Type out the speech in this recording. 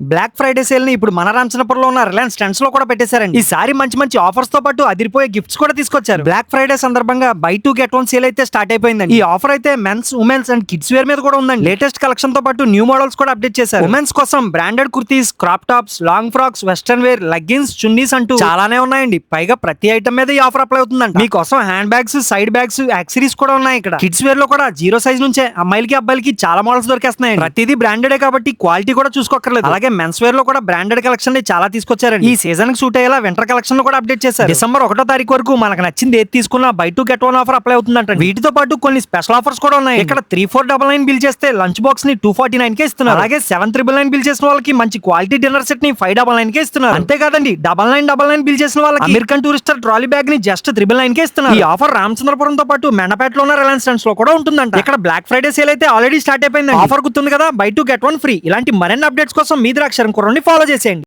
Black Friday సేల్ని ఇప్పుడు మన రామచంద్రపురంలో ఉన్న రిలయన్స్ ట్రెండ్స్లో కూడా పెట్టేశారండి. ఈసారి మంచి మంచి ఆఫర్స్తో పాటు అదిరిపోయే గిఫ్ట్స్ కూడా తీసుకొచ్చారు. బ్లాక్ ఫ్రైడే సందర్భంగా buy two get one sale అయితే స్టార్ట్ అయిపోయిందండి. ఈ ఆఫర్ అయితే men's women's and kids wear మీద కూడా ఉందండి. లేటెస్ట్ కలెక్షన్తో పాటు న్యూ మోడల్స్ కూడా అప్డేట్ చేశారు. ఉమెన్స్ కోసం branded kurtis crop tops long frocks western wear leggings chunnis అంటూ చాలానే ఉన్నాయండి. పైగా ప్రతి ఐటమ్ మీద ఈ ఆఫర్ అప్లై అవుతుందండి మీకోసం hand bags side bags accessories కూడా ఉన్నాయి ఇక్కడ. కిడ్స్ వేర్లో కూడా జీరో సైజ్ నుంచే అమ్మాయిలకి అబ్బాయిలకి చాలా మోడల్స్ దొరికేస్తున్నాయి ప్రతిదీ బ్రాండెడ్ కాబట్టి క్వాలిటీ కూడా చూసుకోక్కర్లేదు. అలాగే మెన్స్ వేర్లో కూడా బ్రాండెడ్ కలెక్షన్ చాలా తీసుకొచ్చారండి. ఈ సీజన్కి సూట్ అయ్యేలా వింటర్ కలెక్షన్ కూడా అప్డేట్ చేశారు. డిసెంబర్ ఒకటో తారీఖు వరకు మనకు నచ్చింది ఏది తీసుకున్నా buy two get one offer apply అవుతుందంట వీటితో పాటు కొన్ని స్పెషల్ ఆఫర్స్ కూడా ఉన్నాయి. ఇక్కడ three four double nine bill చేస్తే లంచ్ బాక్స్ని టూ ఫార్టీ నైన్ కే ఇస్తున్నారు. అలాగే సెవెన్ త్రిబుల్ నైన్ బిల్ చేసిన వాళ్ళకి మంచి క్వాలిటీ డిన్నర్ సెట్ని ఫైవ్ డబల్ నైన్ కే ఇస్తున్నారు. అంతేకాదండి double nine double nine bill చేసిన వాళ్ళకి అమెరికన్ టూరిస్టర్ ట్రాలీ బ్యాగ్ని జస్ట్ త్రిబుల్ నైన్ కే ఇస్తున్నారు. ఈ ఆఫర్ రామచంద్రపురం తో పాటు మెండపేటలో ఉన్న రిలయన్స్ ట్రెండ్స్లో కూడా ఉంటుందంట. ఇక్కడ బ్లాక్ ఫ్రైడే సేల్ అయితే ఆల్రెడీ స్టార్ట్ అయిపోయింది ఆఫర్ గుర్తుంది కదా buy two get one free ఇలాంటి మరిన్ని అప్డేట్స్ కోసం మీ ద్రాక్షరం కుర్రని ఫాలో చేసేయండి.